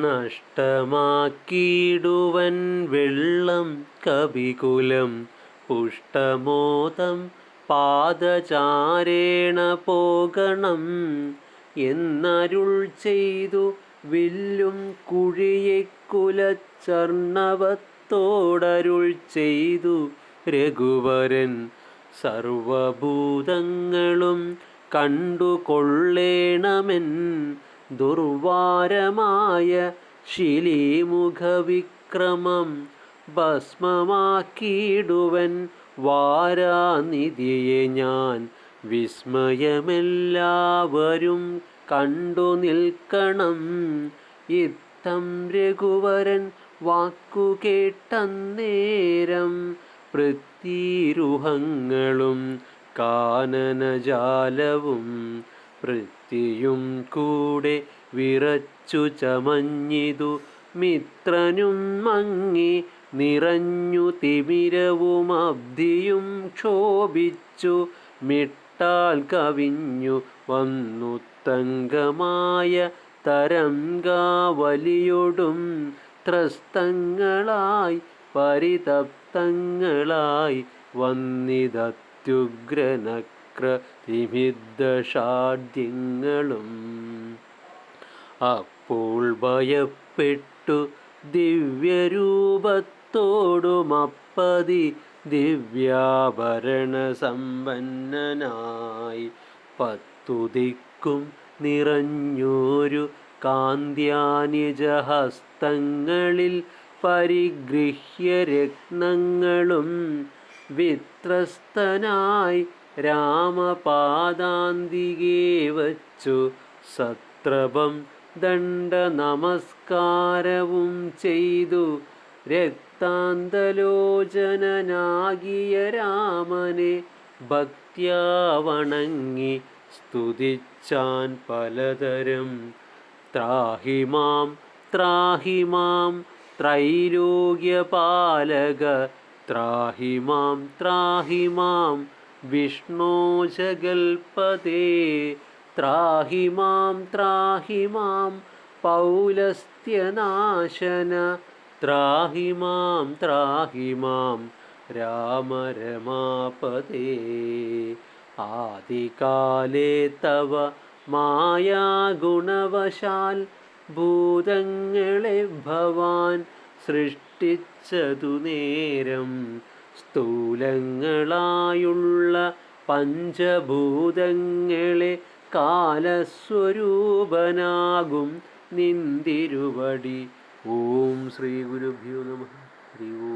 നഷ്ടമാക്കിയിടുവൻ വെള്ളം കവികുലം പുഷ്ടമോദം പാദചാരേണ പോകണം. എന്നരുൾ ചെയ്തു വില്ലും കുഴിയെ കുലച്ചർണവത്തോടരുൾ ചെയ്തു രഘുവരൻ സർവഭൂതങ്ങളും കണ്ടുകൊള്ളേണമെൻ. ദുർവാരമായ ശിലീമുഖവിക്രമം ഭസ്മമാക്കിയിടുവൻ വാരാനിധിയെ ഞാൻ. വിസ്മയമെല്ലാവരും കണ്ടു നിൽക്കണം. ഇത്തം രഘുവരൻ വാക്കു കേട്ടന്നേരം പൃഥ്വീരുഹങ്ങളും കാനനജാലവും പൃഥ്വിയും കൂടെ വിറച്ചു ചമഞ്ഞിതു. മിത്രനും മങ്ങി നിറഞ്ഞു തിമിരവും അബ്ധിയും ക്ഷോഭിച്ചു. മിട്ടാൽ കവിഞ്ഞു വന്നു തങ്കമായ തരംഗാവലിയൊടും. ത്രസ്തങ്ങളായി പരിതപ്തങ്ങളായി വന്നിതത്യുഗ്രനക്ര തിമിദ്ദഷാഢ്യങ്ങളും അപ്പോൾ ഭയപ്പെട്ടു ദിവ്യരൂപത്തോടുമപ്പതി ദിവ്യാഭരണ സമ്പന്നനായി പത്തു ദിക്കും നിറഞ്ഞോരു കാന്ത്യാനിജഹസ്തങ്ങളിൽ പരിഗൃഹ്യ രത്നങ്ങളും വിത്രസ്തനായി രാമപാദാന്തികേ വച്ചു സത്രപം ദണ്ഡ നമസ്കാരവും ചെയ്തു. രക്താന്തലോചനനാകിയ രാമനെ ഭക്ത്യാവണങ്ങി സ്തുതിച്ചാൻ പലതരം. ത്രാഹിമാം ത്രാഹിമാം ത്രൈലോക്യപാലക. ത്രാഹിമാം ത്രാഹിമാം വിഷ്ണോ ജഗൽപദേ ത്രാഹിമാം ത്രാഹിമാം പൗലസ്ത്യനാശന ത്രാഹിമാം ത്രാഹിമാം രാമ രമാപദേ ആദികാലേ തവ മായാഗുണവശാൽ ഭൂതങ്ങളെ ഭവാൻ സൃഷ്ടിച്ചതു നേരം സ്ഥൂലങ്ങളായുള്ള പഞ്ചഭൂതങ്ങളെ കാലസ്വരൂപനാകും നിന്തിരുവടി. ഓം ശ്രീ ഗുരുഭ്യോ നമ. ഹരി